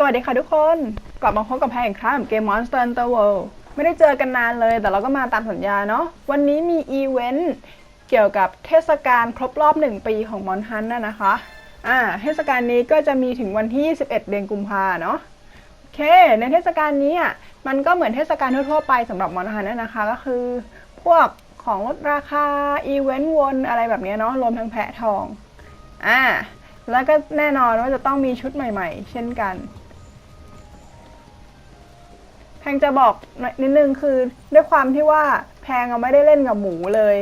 สวัสดีค่ะทุกคน กลับมาพบกับแพงอีกครั้งกับเกม Monster Hunter World ไม่ได้เจอกันนานเลย แต่เราก็มาตามสัญญาเนาะ วันนี้มีอีเวนต์เกี่ยวกับเทศกาลครบรอบ 1 ปีของมอนฮันน่ะนะคะ อ่า เทศกาลนี้ก็จะมีถึงวันที่21เดือนกุมภาเนาะ โอเค ในเทศกาลนี้อะ มันก็เหมือนเทศกาลทั่วๆไปสำหรับมอนฮันน่ะนะคะ ก็คือ พวกของลดราคา อีเวนต์วนอะไรแบบนี้เนาะ รวมทั้งแพะทอง อ่า แล้วก็แน่นอนว่าจะต้องมีชุดใหม่ ๆ เช่นกัน งจะบอกนิดนึงคือด้วยความที่ว่าแพงอะไม่ได้เล่นกับหมูเลย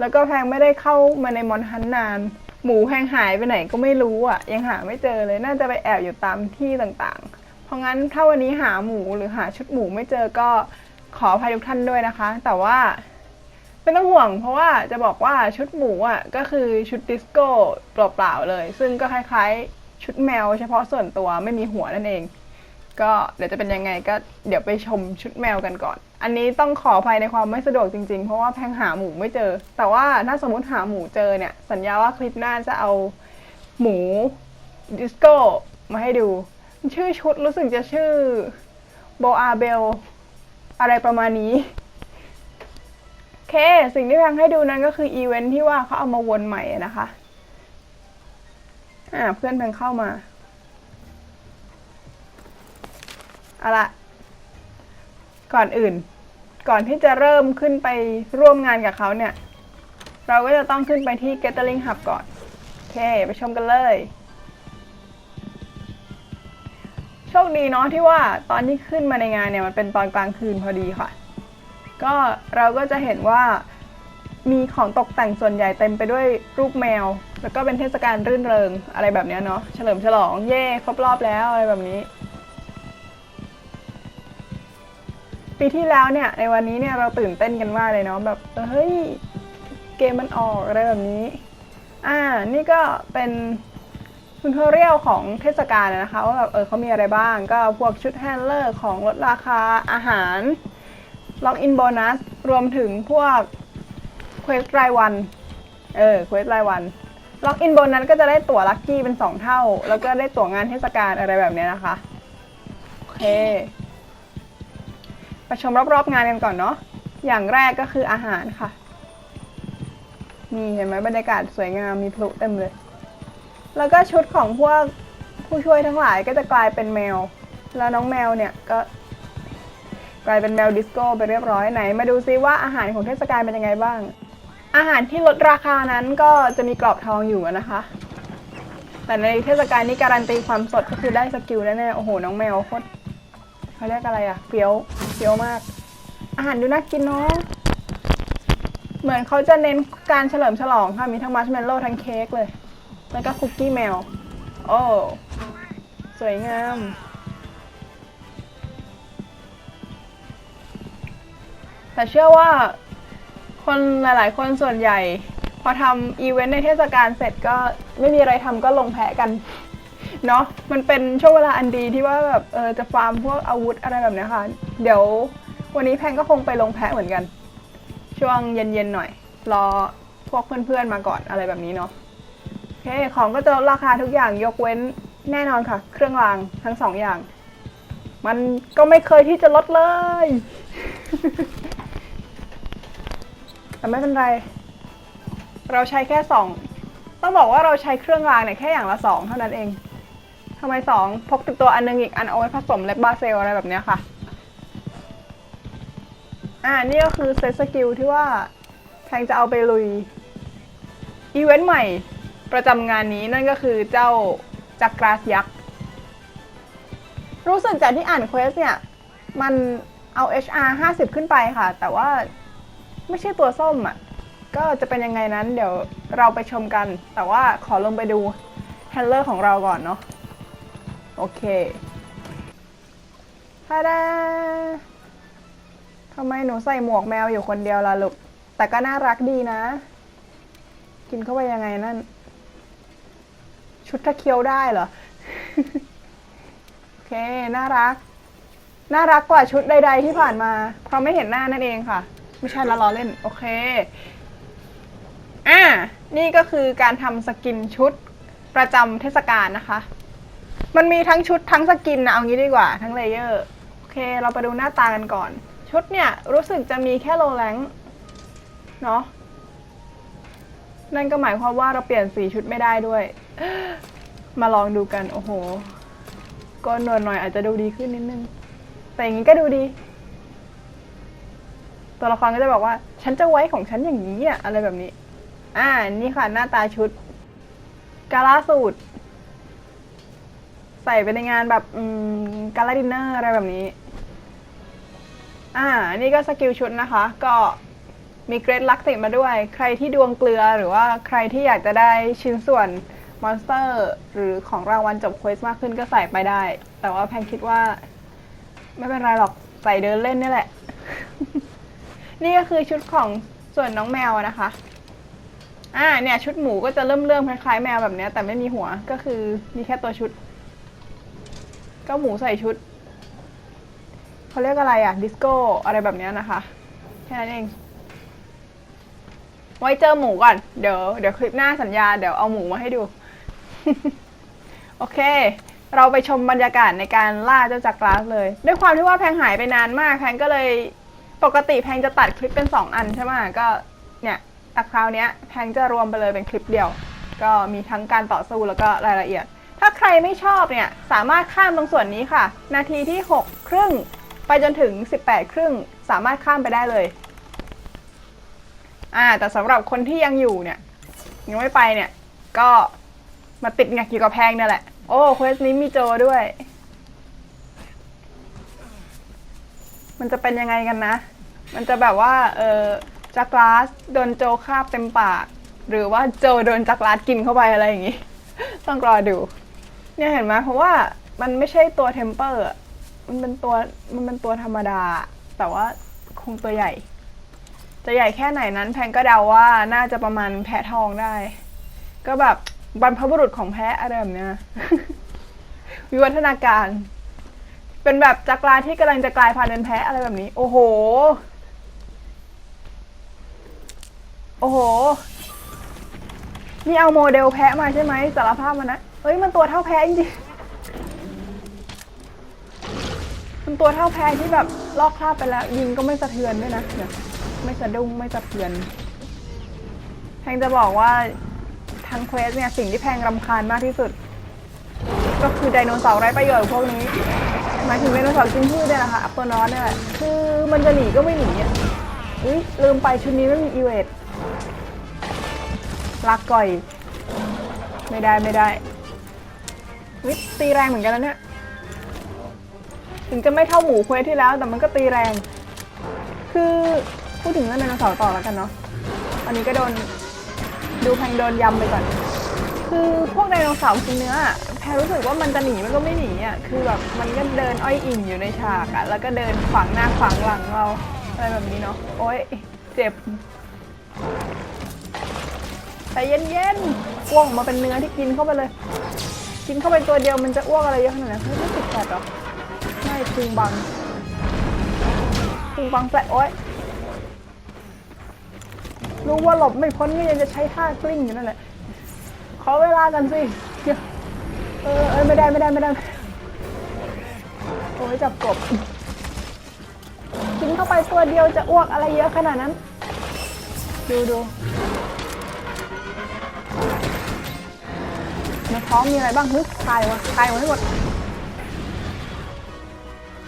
แล้วก็แพงไม่ได้เข้ามาในมอนฮันนาน หมูแพงหายไปไหนก็ไม่รู้อะยังหาไม่เจอเลยน่าจะไปแอบอยู่ตามที่ต่างๆ เพราะงั้นถ้าวันนี้หาหมูหรือหาชุดหมูไม่เจอก็ขออภัยทุกท่านด้วยนะคะ แต่ว่าไม่ต้องห่วง เพราะว่าจะบอกว่าชุดหมูอะก็คือชุดดิสโก้เปล่าๆเลย ซึ่งก็คล้ายๆ ชุดแมวเฉพาะส่วนตัวไม่มีหัวนั่นเอง ก็เดี๋ยวจะเป็นยังไงก็เดี๋ยวไปชมชุดแมวกันก่อน อันนี้ต้องขออภัยในความไม่สะดวกจริงๆ เพราะว่าแพงหาหมูไม่เจอ แต่ว่าถ้าสมมติหาหมูเจอเนี่ย สัญญาว่าคลิปหน้าจะเอาหมูดิสโก้มาให้ดู ชื่อชุดรู้สึกจะชื่อโบอาเบลอะไรประมาณนี้โอเค สิ่งที่แพงให้ดูนั้นก็คืออีเวนท์ที่ว่าเขาเอามาวนใหม่นะคะ อ่าเพื่อนแพงเข้ามา เอาละก่อนอื่น ก่อนที่จะเริ่มขึ้นไปร่วมงานกับเขาเนี่ย เราก็จะต้องขึ้นไปที่ Gathering Hub ก่อน โอเค ไปชมกันเลย โชคดีเนาะที่ว่าตอนที่ขึ้นมาในงานเนี่ย มันเป็นตอนกลางคืนพอดีค่ะ ก็เราก็จะเห็นว่ามีของตกแต่งส่วนใหญ่เต็มไปด้วยรูปแมว แล้วก็เป็นเทศกาลรื่นเริงอะไรแบบเนี้ยเนาะ เฉลิมฉลอง เย่ครบรอบแล้วอะไรแบบนี้ ปีที่แล้วเนี่ยในวันนี้เนี่ยเราตื่นเต้นกันมากเลยเนาะแบบเฮ้ยเกมมันออกอะไรแบบนี้ อ่า นี่ก็เป็นทูทอเรียลของเทศกาลนะคะว่าแบบเออเขามีอะไรบ้าง ก็พวกชุดแฮนเลอร์ของลดราคาอาหารล็อกอินโบนัสรวมถึงพวกเควสรายวัน เออเควสรายวันล็อกอินโบนัสก็จะได้ตั๋วลัคกี้เป็น 2 เท่า แล้วก็ได้ตั๋วงานเทศกาลอะไรแบบนี้นะคะ โอเค ไปชมรอบๆงานกันก่อนเนาะ อย่างแรกก็คืออาหารค่ะ นี่เห็นไหมบรรยากาศสวยงามมีพลุเต็มเลย แล้วก็ชุดของพวกผู้ช่วยทั้งหลายก็จะกลายเป็นแมว แล้วน้องแมวเนี่ยก็กลายเป็นแมวดิสโก้ไปเรียบร้อยไหน มาดูซิว่าอาหารของเทศกาลเป็นยังไงบ้าง อาหารที่ลดราคานั้นก็จะมีกรอบทองอยู่นะคะ แต่ในเทศกาลนี้การันตีความสดก็คือได้สกิลแน่ๆโอ้โหน้องแมวโคตรเขาเรียกอะไรอะเฟี้ยว เฟี้ยวมาก อาหารดูน่ากินเนาะ เหมือนเขาจะเน้นการเฉลิมฉลองค่ะ มีทั้งมัชเมลโล่ทั้งเค้กเลย แล้วก็คุกกี้แมว โอ้ สวยงาม แต่เชื่อว่าคนหลาย ๆ คนส่วนใหญ่ พอทำอีเวนต์ในเทศกาลเสร็จก็ไม่มีอะไรทำก็ลงแพะกัน เนาะมันเป็นช่วงเวลาอันดีที่ว่าแบบเออจะฟาร์มพวกอาวุธอะไรแบบนี้ค่ะ เดี๋ยววันนี้แพงก็คงไปลงแพะเหมือนกัน ช่วงเย็นๆหน่อย รอพวกเพื่อนๆมาก่อนอะไรแบบนี้เนาะโอเคของก็จะลดราคาทุกอย่างยกเว้นแน่นอนค่ะ เครื่องรางทั้งสองอย่าง มันก็ไม่เคยที่จะลดเลย แต่ไม่เป็นไร เราใช้แค่สองต้องบอกว่าเราใช้เครื่องรางเนี่ยแค่อย่างละสองเท่านั้นเองำไมสองพกติดตัวอันหนึงอีกอันเอาไว้ผสมเล็บบาเซลอะไรแบบเนี้ยค่ะ อ่านี่ก็คือเซตสกิลที่ว่าแพงจะเอาไปลุย อีเวนต์ใหม่ประจำงานนี้นั่นก็คือเจ้าจักราสยักษ์ รู้สึกจากที่อ่านเควสเนี่ย มันเอา HR 50 ขึ้นไปค่ะ แต่ว่าไม่ใช่ตัวส้มอะ ก็จะเป็นยังไงนั้นเดี๋ยวเราไปชมกัน แต่ว่าขอลงไปดูแฮนเลอร์ของเราก่อนเนาะ โอเคฮาดาทำไมหนูใส่หมวกแมวอยู่คนเดียวล่ะลูก แต่ก็น่ารักดีนะ กินเข้าไปยังไงนั่น ชุดถ้าเคี้ยวได้เหรอ โอเค น่ารัก น่ารักกว่าชุดใด ๆ ที่ผ่านมา เพราะไม่เห็นหน้านั่นเองค่ะ ไม่ใช่ละล้อเล่น โอเค อ่า นี่ก็คือการทำสกินชุดประจำเทศกาลนะคะ มันมีทั้งชุดทั้งสกินนะเอางี้ดีกว่าทั้งเลเยอร์ โอเค เราไปดูหน้าตากันก่อน ชุดเนี่ยรู้สึกจะมีแค่โลแรงเนาะนั่นก็หมายความว่าเราเปลี่ยนสีชุดไม่ได้ด้วย มาลองดูกัน โอ้โห ก็นวลหน่อยอาจจะดูดีขึ้นนิดนึง แต่อย่างนี้ก็ดูดี ตัวละครก็จะบอกว่า ฉันจะไว้ของฉันอย่างนี้อะอะไรแบบนี้ อ่า นี่ค่ะหน้าตาชุด กาลาสูตร ใส่ไปในงานแบบอืมกาลาดินเนอร์อะไรแบบนี้ อ่า นี่ก็สกิลชุดนะคะ ก็มีเกรดลักติดมาด้วย ใครที่ดวงเกลือหรือว่าใครที่อยากจะได้ชิ้นส่วนมอนสเตอร์ หรือของรางวัลจบเควสมากขึ้นก็ใส่ไปได้ แต่ว่าแพนคิดว่า ไม่เป็นไรหรอกใส่เดินเล่นนี่แหละ นี่ก็คือชุดของส่วนน้องแมวนะคะ อ่าเนี่ย ชุดหมูก็จะเริ่มเริ่มคล้ายๆแมวแบบนี้แต่ไม่มีหัวก็คือมีแค่ตัวชุด ก็หมูใส่ชุดเขาเรียกอะไรอะดิสโก้อะไรแบบนี้นะคะ แค่นั้นเอง ไว้เจอหมูก่อน เดี๋ยวเดี๋ยวคลิปหน้าสัญญาเดี๋ยวเอาหมูมาให้ดู โอเค เราไปชมบรรยากาศในการล่าเจ้าจักรกลาสเลย ด้วยความที่ว่าแพงหายไปนานมากแพงก็เลยปกติแพงจะตัดคลิปเป็น 2 อันใช่ไหมก็เนี่ยแต่คราวนี้แพงจะรวมไปเลยเป็นคลิปเดียว ก็มีทั้งการต่อสู้แล้วก็รายละเอียด ถ้าใครไม่ชอบเนี่ยสามารถข้ามตรงส่วนนี้ค่ะ นาทีที่ 6 ครึ่ง ไปจนถึง 18 ครึ่ง สามารถข้ามไปได้เลยอ่าแต่สำหรับคนที่ยังอยู่เนี่ยยังไม่ไปเนี่ย ก็มาติดงักอยู่กับแพงเนี่ยแหละ โอ้เควสนี้มีโจด้วย มันจะเป็นยังไงกันนะ มันจะแบบว่า เออจักรลาสโดนโจคาบเต็มปาก หรือว่าโจโดนจักรลาสกินเข้าไปอะไรอย่างงี้ ต้องรอดู เนี่ยเห็นไหมเพราะว่ามันไม่ใช่ตัวเทมเปอร์มันเป็นตัวมันเป็นตัวธรรมดา แต่ว่าคงตัวใหญ่ จะใหญ่แค่ไหนนั้น แพงก็เดาว่าน่าจะประมาณแพะทองได้ ก็แบบบรรพบุรุษของแพะอะไรแบบเนี้ยวิวัฒนาการ เป็นแบบจักรลาที่กำลังจะกลายพันธุ์เป็นแพะอะไรแบบนี้ โอ้โห โอ้โห นี่เอาโมเดลแพะมาใช่ไหมสารภาพมานะ ฮ้ยมันตัวเท่าแพะจริงมันตัวเท่าแพะที่แบบลอกคราบไปแล้ว ยิงก็ไม่สะเทือนด้วยนะเนี่ยไม่สะดุ้งไม่สะเทือนแพงจะบอกว่าทั้งเควสเนี่ยสิ่งที่แพงรำคาญมากที่สุด ก็คือไดโนเสาร์ไร้ประโยชน์พวกนี้หมายถึงไดโนเสาร์กินพืชเนี่ยแหละคะอัปตัวนอสเนี่ยแหละคือมันจะหนีก็ไม่หนีอะอุ้ยลืมไปชุดนี้ไม่มีอีเวทลากก่อย ไม่ได้ไม่ได้ วิตีแรงเหมือนกันแล้วเนี่ย ถึงจะไม่เท่าหมูเควสที่แล้ว แต่มันก็ตีแรง คือพูดถึงเรื่องไดโนเสาร์ต่อแล้วกันเนาะอันนี้ก็โดนดูแพงโดนยำไปก่อน คือพวกไดโนเสาร์กินเนื้อแพรรู้สึกว่ามันจะหนีมันก็ไม่หนีอะ คือแบบมันก็เดินอ้อยอิ่งอยู่ในฉากอะแล้วก็เดินขวางหน้าขวางหลังเราอะไรแบบนี้เนาะ โอ๊ยเจ็บแต่เย็นๆอ้วกออกมาเป็นเนื้อที่กินเข้าไปเลย กินเข้าไปตัวเดียวมันจะอ้วกอะไรเยอะขนาดนั้นไม่ติดแสบหรอไม่พุงบังพุงบังแสบโอ๊ยรู้ว่าหลบไม่พ้นก็ยังจะใช้ท่ากลิ้งอยู่นั่นแหละ ขอเวลากันสิเออเออไม่ได้ไม่ได้ไม่ได้โอ้ยจับกบกินเข้าไปตัวเดียวจะอ้วกอะไรเยอะขนาดนั้น ดูดู ในท้องมีอะไรบ้างฮึตายวะตายหมดให้หมด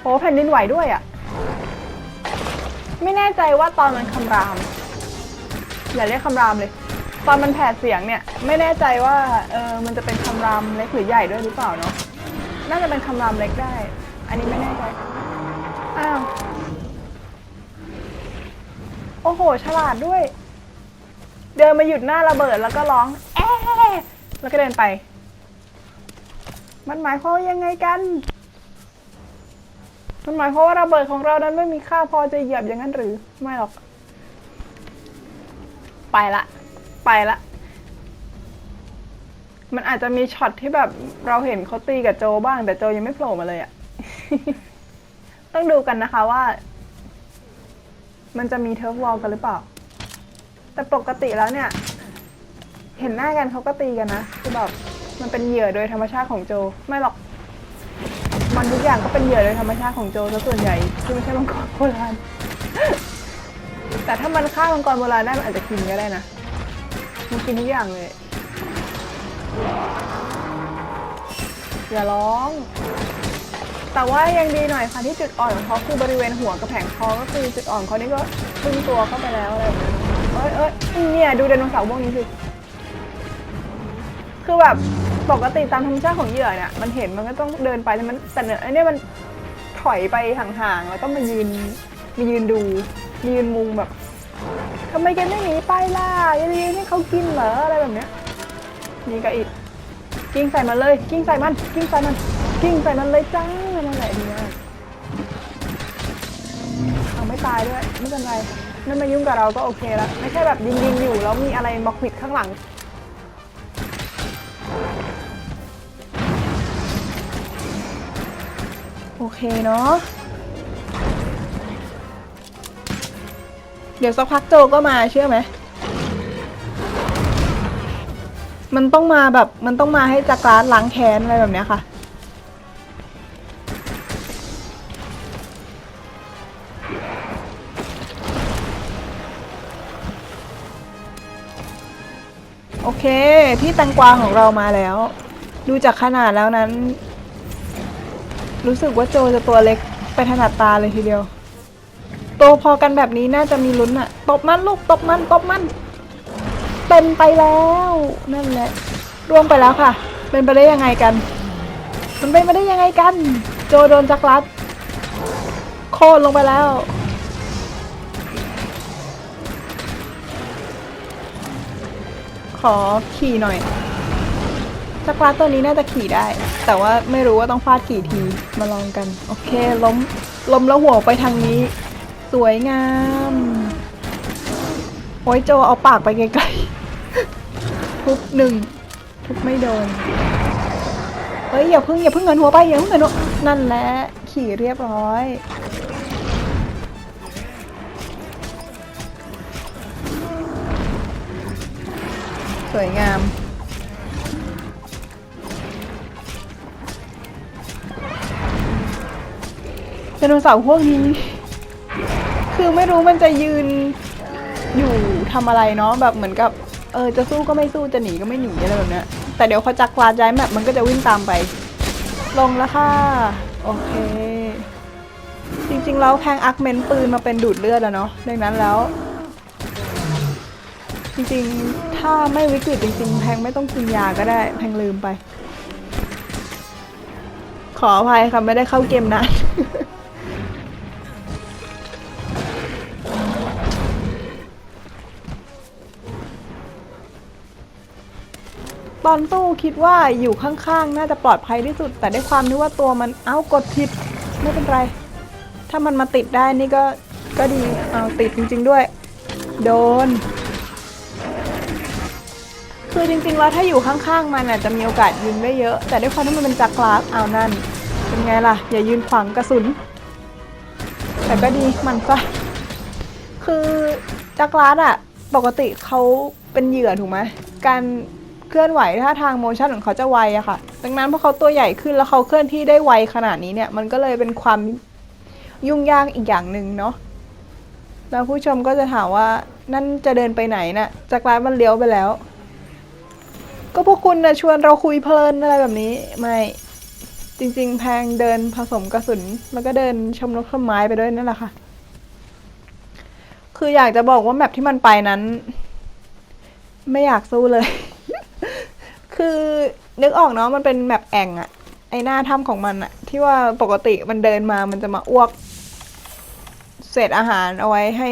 โอ้แผ่นดินไหวด้วยอะ ไม่แน่ใจว่าตอนมันคำราม อย่าเรียกคำรามเลย ตอนมันแผดเสียงเนี่ย ไม่แน่ใจว่าเออมันจะเป็นคำรามเล็กหรือใหญ่ด้วยหรือเปล่าเนาะน่าจะเป็นคำรามเล็กได้ อันนี้ไม่แน่ใจอ้าวโอ้โห ฉลาดด้วย เดินมาหยุดหน้าระเบิดแล้วก็ร้อง แอะแล้วก็เดินไป มันหมายความยังไงกัน มันหมายความว่าระเบิดของเรานั้นไม่มีค่าพอจะเหยียบอย่างนั้นหรือ ไม่หรอก ไปละ ไปละ มันอาจจะมีช็อตที่แบบเราเห็นเขาตีกับโจบ้าง แต่โจยังไม่โผล่มาเลยอะ ต้องดูกันนะคะว่า มันจะมีเทิร์ฟวอลกันหรือเปล่า แต่ปกติแล้วเนี่ย เห็นหน้ากันเขาก็ตีกันนะ คือแบบ มันเป็นเหยื่อโดยธรรมชาติของโจ ไม่หรอก มันทุกอย่างก็เป็นเหยื่อโดยธรรมชาติของโจซะส่วนใหญ่ที่ไม่ใช่มังกรโบราณ แต่ถ้ามันฆ่ามังกรโบราณได้มันอาจจะกินก็ได้นะ มันกินทุกอย่างเลย อย่าร้อง แต่ว่ายังดีหน่อยค่ะที่จุดอ่อนของเขาคือบริเวณหัวกับแผงคอก็คือจุดอ่อนเขานี่ก็ขึ้นตัวเข้าไปแล้วอะไรแบบนี้เอ้ยเอ้ยเนี่ยดูไดโนเสาร์พวกนี้สิคือแบบ ปกติตามธรรมชาติของเหยื่อเนี่ยมันเห็นมันก็ต้องเดินไปแต่มันแต่เนี่ยไอ้เนี่ยมันถอยไปห่างๆแล้วก็มายืนมายืนดูมายืนมุงแบบทำไมแกไม่หนีไปล่ะยังยืนให้เขากินเหรออะไรแบบเนี้ยนี่ก็อีกกิ้งใส่มันเลยกิ้งใส่มันกิ้งใส่มันกิ้งใส่มันเลยจ้านั่นแหละดีมากเอาไม่ตายด้วยไม่เป็นไรไม่มายุ่งกับเราก็โอเคแล้วไม่ใช่แบบยิงยิงๆอยู่แล้วมีอะไรมาขวิดข้างหลัง โอเคเนาะ เดี๋ยวสักพักโจก็มาเชื่อไหม มันต้องมาแบบมันต้องมาให้จักรานล้างแค้นอะไรแบบเนี้ยค่ะโอเค พี่แตงกวาของเรามาแล้ว ดูจากขนาดแล้วนั้น รู้สึกว่าโจจะตัวเล็กไปถนัดตาเลยทีเดียว โตพอกันแบบนี้น่าจะมีลุ้นอะตบมันลูกตบมันตบมัน เป็นไปแล้วนั่นแหละร่วงไปแล้วค่ะ เป็นไปได้ยังไงกัน มันเป็นไปได้ยังไงกัน โจโดนจักรลัดโค่นลงไปแล้วขอขี่หน่อย จักรลัดตัวนี้น่าจะขี่ได้ แต่ว่าไม่รู้ว่าต้องฟาดกี่ทีมาลองกัน โอเค ล้มล้มแล้วหัวไปทางนี้ สวยงาม โอ้ยโจเอาปากไปไกลๆทุบหนึ่งทุบไม่โดนเฮ้ยอย่าเพิ่งอย่าเพิ่งเงินหัวไปอย่าเพิ่งเงินหัวนั่นแหละขี่เรียบร้อยสวยงาม ไดโนเสาร์พวกนี้ คือไม่รู้มันจะยืนอยู่ทำอะไรเนาะแบบเหมือนกับเออจะสู้ก็ไม่สู้จะหนีก็ไม่หนีอะไรแบบเนี้ยแต่เดี๋ยวเขาจักรวาลย้ายแมปมันก็จะวิ่งตามไป ลงแล้วค่ะโอเค จริงๆแล้วแพงอักเมนปืนมาเป็นดูดเลือดแล้วเนาะดังนั้นแล้ว จริงๆถ้าไม่วิกฤตจริงๆ แพงไม่ต้องกินยาก็ได้ แพงลืมไป ขออภัยค่ะไม่ได้เข้าเกมนา ตอนตู้คิดว่าอยู่ข้างๆ น่าจะปลอดภัยที่สุด แต่ด้วยความที่ว่าตัวมันเอ้ากดผิดไม่เป็นไร ถ้ามันมาติดได้นี่ก็ก็ดีเอาติดจริง ๆด้วย โดน คือจริงๆแล้วถ้าอยู่ข้างๆ มันอาจจะมีโอกาสยิงได้เยอะ แต่ด้วยความที่มันเป็นจักรลาสเอานั่น เป็นไงล่ะ อย่ายืนขวางกระสุน แต่ก็ดีมันซะคือจักรลาสอะปกติเขาเป็นเหยื่อถูกไหมการ เคลื่อนไหวท่าทางโมชั่นของเขาจะไวอะค่ะ ดังนั้นพอเขาตัวใหญ่ขึ้นแล้วเขาเคลื่อนที่ได้ไวขนาดนี้เนี่ย มันก็เลยเป็นความยุ่งยากอีกอย่างหนึ่งเนาะ แล้วผู้ชมก็จะถามว่านั่นจะเดินไปไหนน่ะจักรลาสมันเลี้ยวไปแล้ว ก็พวกคุณนะชวนเราคุยเพลินอะไรแบบนี้ ไม่ จริง ๆ แพงเดินผสมกระสุน แล้วก็เดินชมนกชมไม้ไปด้วยนั่นแหละค่ะ คืออยากจะบอกว่าแมปที่มันไปนั้น ไม่อยากสู้เลย คือนึกออกเนาะมันเป็นแมปแองอะไอหน้าถ้ำของมันอะที่ว่าปกติมันเดินมามันจะมาอ้วก เศษอาหารเอาไว้ให้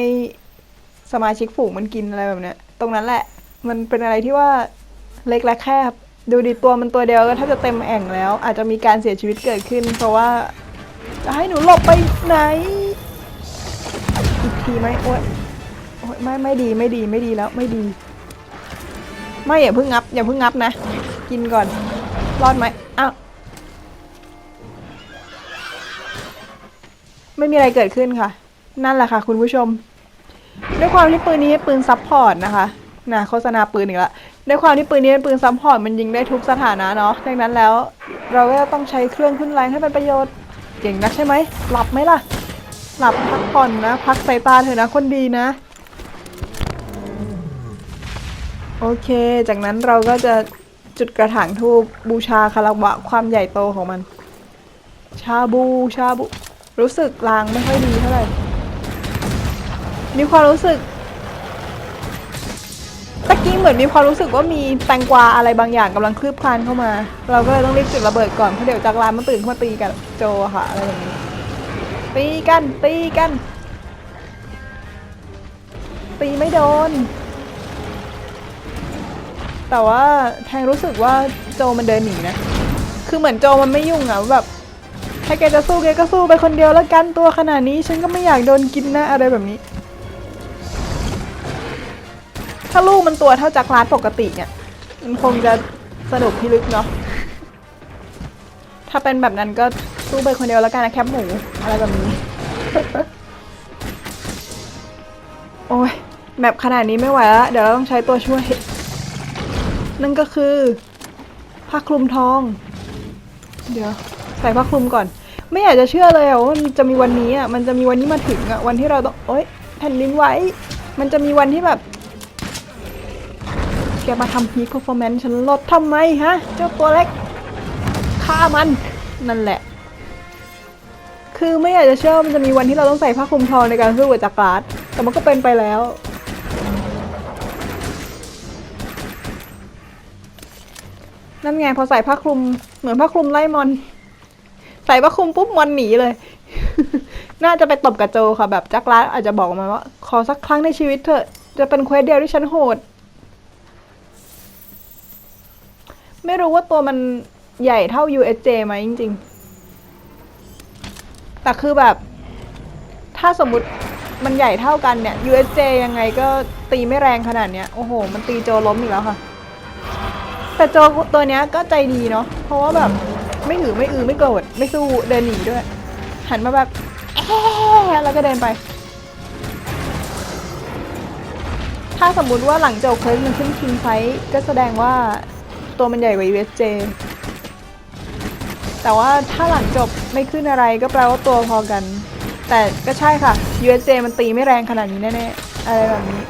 สมาชิกฝูงมันกินอะไรแบบเนี้ย ตรงนั้นแหละ มันเป็นอะไรที่ว่าเล็กและแคบ ดูดิตัวมันตัวเดียวก็ถ้าจะเต็มแอ่งแล้ว อาจจะมีการเสียชีวิตเกิดขึ้น เพราะว่าจะให้หนูหลบไปไหน อีกทีไหมโอ๊ยโอ๊ยไม่ไม่ดีไม่ดีไม่ดีแล้วไม่ดี ไม่อย่าเพิ่งงับอย่าเพิ่งงับนะ กินก่อน รอดไหมอ้าวไม่มีอะไรเกิดขึ้นค่ะ นั่นแหละค่ะ คุณผู้ชม ด้วยความที่ปืนนี้เป็นปืนซับพอร์ตนะคะนะโฆษณาปืนอีกล้วด้วยความที่ปืนนี้เป็นปืนซับพอร์ตมันยิงได้ทุกสถานะเนาะดังนั้นแล้ว เราก็ต้องใช้เครื่องขึ้นแรงให้เป็นประโยชน์เก่งนักใช่ไหมหลับไหมล่ะ หลับพักผ่อนนะ พักสายตาเถอะนะคนดีนะ โอเค จากนั้นเราก็จะจุดกระถางทูบบูชาคารวะความใหญ่โตของมัน ชาบูชาบู รู้สึกลางไม่ค่อยดีเท่าไหร่ มีความรู้สึกตะกี้เหมือนมีความรู้สึกว่ามีแตงกวาอะไรบางอย่างกำลังคลืบคลานเข้ามา เราก็เลยต้องรีบจุดระเบิดก่อนเพราะเดี๋ยวจากร้านมันตื่นขึ้นมาตีกันโจค่ะอะไรแบบนี้ตีกันตีกัน ตีไม่โดน แต่ว่าแทงรู้สึกว่าโจมันเดินหนีนะ คือเหมือนโจมันไม่ยุ่งอะแบบถ้าแกจะสู้แกก็สู้ไปคนเดียวแล้วกันตัวขนาดนี้ฉันก็ไม่อยากโดนกินนะอะไรแบบนี้ ถ้าลูกมันตัวเท่าจักรร้านปกติเนี่ย มันคงจะสนุกพิลึกเนาะ ถ้าเป็นแบบนั้นก็สู้ไปคนเดียวแล้วกันนะแคปหมูอะไรแบบนี้ โอ้ยแมปขนาดนี้ไม่ไหวแล้ว เดี๋ยวเราต้องใช้ตัวช่วย นั่นก็คือผ้าคลุมทอง เดี๋ยว ใส่ผ้าคลุมก่อน ไม่อยากจะเชื่อเลยอะว่ามันจะมีวันนี้อะมันจะมีวันนี้มาถึงอะวันที่เราต้องโอ๊ยแผ่นดินไหวมันจะมีวันที่แบบ แกมาทำพีค p e r f o r m a n c e ฉันลดทำไมฮะ เจ้าตัวเล็กฆ่ามันนั่นแหละ คือไม่อยากจะเชื่อว่ามันจะมีวันที่เราต้องใส่ผ้าคลุมทองในการสู้กับจักรราดแต่มันก็เป็นไปแล้ว นั่นไงพอใส่ผ้าคลุมเหมือนผ้าคลุมไล่มอน ใส่ผ้าคลุมปุ๊บมอนหนีเลย น่าจะไปตบกับโจค่ะ แบบจักรราอาจจะบอกมาว่า ขอสักครั้งในชีวิตเถอะ จะเป็นเควสเดียวที่ฉันโหด ไม่รู้ว่าตัวมันใหญ่เท่า USJ ไหมจริง ๆ แต่คือแบบ ถ้าสมมติมันใหญ่เท่ากันเนี่ย USJ ยังไงก็ตีไม่แรงขนาดเนี้ย โอ้โห มันตีโจล้มอีกแล้วค่ะ แต่โจตัวเนี้ยก็ใจดีเนาะเพราะว่าแบบไม่หือไม่อือไม่โกรธไม่สู้เดินหนีด้วย หันมาแบบแอะแล้วก็เดินไป ถ้าสมมุติว่าหลังจบเควสมันขึ้นคิงไฟก็แสดงว่าตัวมันใหญ่กว่า USJ แต่ว่าถ้าหลังจบไม่ขึ้นอะไรก็แปลว่าตัวพอกัน แต่ก็ใช่ค่ะ USJ มันตีไม่แรงขนาดนี้แน่ๆ อะไรแบบนี้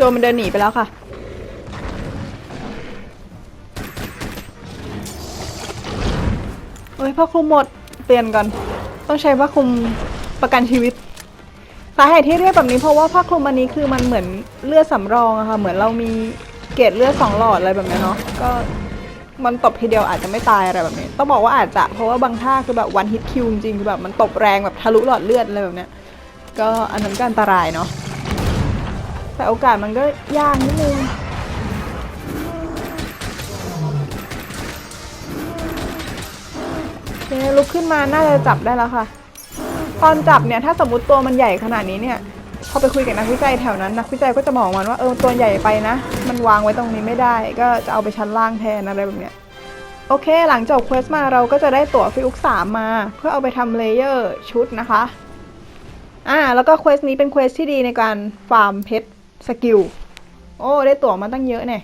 โจมันเดินหนีไปแล้วค่ะ โอ้ยผ้าคลุมหมด เปลี่ยนก่อน ต้องใช้ผ้าคลุมประกันชีวิต สาเหตุที่เรียกแบบนี้เพราะว่าผ้าคลุมอันนี้คือมันเหมือนเลือดสำรองอะค่ะ เหมือนเรามีเกล็ดเลือดสองหลอดอะไรแบบนี้เนาะ ก็มันตบทีเดียวอาจจะไม่ตายอะไรแบบนี้ ต้องบอกว่าอาจจะเพราะว่าบางท่าคือแบบวันฮิตคิวจริงคือแบบมันตบแรงแบบทะลุหลอดเลือดอะไรแบบเนี้ย ก็อันนั้นก็อันตรายเนาะ แต่โอกาสมันก็ยากนิดนึงเคลุกขึ้นมาน่าจะจับได้แล้วค่ะ ตอนจับเนี่ยถ้าสมมติตัวมันใหญ่ขนาดนี้เนี่ยพอไปคุยกับนักวิจัยแถวนั้นนักวิจัยก็จะบอกมันว่าเออตัวใหญ่ไปนะ มันวางไว้ตรงนี้ไม่ได้ ก็จะเอาไปชั้นล่างแทนอะไรแบบเนี้ยโอเค หลังจบเควสมาเราก็จะได้ตั๋วฟิลุกสามมา เพื่อเอาไปทำเลเยอร์ชุดนะคะอ่าแล้วก็เควสนี้เป็นเควสที่ดีในการฟาร์มเพชร สกิล โอ้ ได้ตั๋วมาตั้งเยอะเนี่ย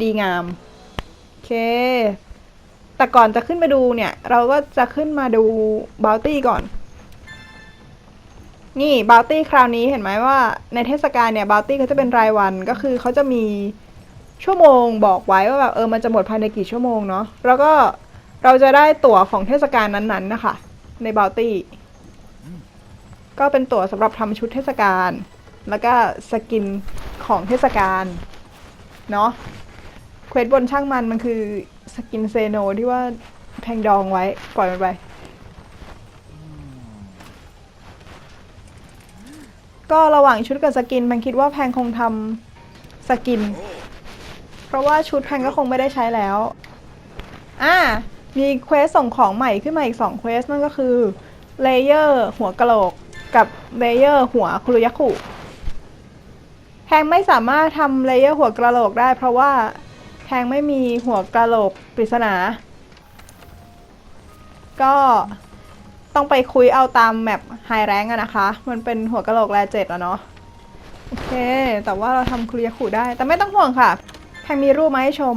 ดีงาม โอเค แต่ก่อนจะขึ้นไปดูเนี่ย เราก็จะขึ้นมาดูบ o ลตี้ก่อน นี่บ o ลตี้คราวนี้เห็นไหมว่าในเทศกาลเนี่ยบ o ลตี้เขาจะเป็นรายวันก็คือเขาจะมีชั่วโมงบอกไว้ว่าแบบเออมันจะหมดภายในกี่ชั่วโมงเนาะแล้วก็เราจะได้ตั๋วของเทศกาลนั้นๆนะคะ ในบ o ลตี้ก็เป็นตั๋วสำหรับทำชุดเทศกาล แล้วก็สกินของเทศกาลเนาะเควสบนช่างมันมันคือสกินเซโนที่ว่าแทงดองไว้ ปล่อยมันไป ก็ระหว่างชุดกับสกินแพงคิดว่าแพงคงทำสกิน เพราะว่าชุดแพงก็คงไม่ได้ใช้แล้วอ่ามีเควสส่งของใหม่ขึ้นมาอีก2เควสนั่นก็คือเลเยอร์หัวกะโหลกกับเลเยอร์หัวคุรุยักขุ แพงไม่สามารถทำเลเยอร์หัวกระโหลกได้ เพราะว่าแพงไม่มีหัวกระโหลกปริศนา ก็ต้องไปคุยเอาตามแมปไฮแรงอะนะคะ มันเป็นหัวกระโหลกแรเจ็ดอะเนาะ โอเค แต่ว่าเราทำคริยาคุได้ แต่ไม่ต้องห่วงค่ะแพงมีรูปมาให้ชม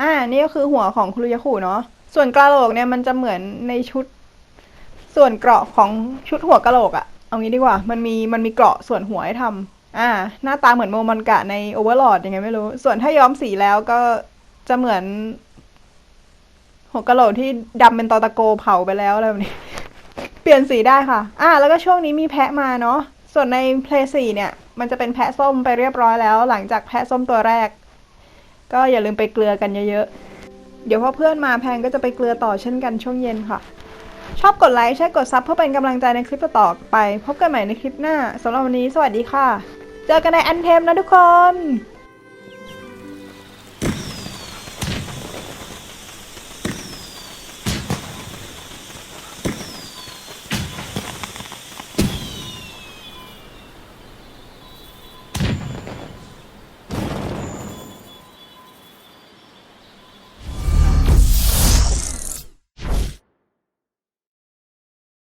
อ่า นี่ก็คือหัวของครุยาคุเนาะ ส่วนกระโหลกเนี่ยมันจะเหมือนในชุด ส่วนเกราะของชุดหัวกระโหลกอะเอางี้ดีกว่า มันมีมันมีเกราะส่วนหัวให้ทำ อ่า หน้าตาเหมือนโมมันกะในโอเวอร์ลอดยังไงไม่รู้ ส่วนถ้าย้อมสีแล้วก็จะเหมือนหัวกะโหลกที่ดำเป็นตอตะโกเผาไปแล้วอะไรแบบนี้ เปลี่ยนสีได้ค่ะ อ่า แล้วก็ช่วงนี้มีแพะมาเนาะ ส่วนใน Play 4เนี่ย มันจะเป็นแพะส้มไปเรียบร้อยแล้ว หลังจากแพะส้มตัวแรก ก็อย่าลืมไปเกลือกันเยอะๆ เดี๋ยวพอเพื่อนมาแพงก็จะไปเกลือต่อเช่นกันช่วงเย็นค่ะ ชอบกดไลค์ใช่กดซับเพื่อเป็นกำลังใจในคลิปต่อไป พบกันใหม่ในคลิปหน้าสำหรับวันนี้ สวัสดีค่ะ เจอกันในอันเทมนะทุกคน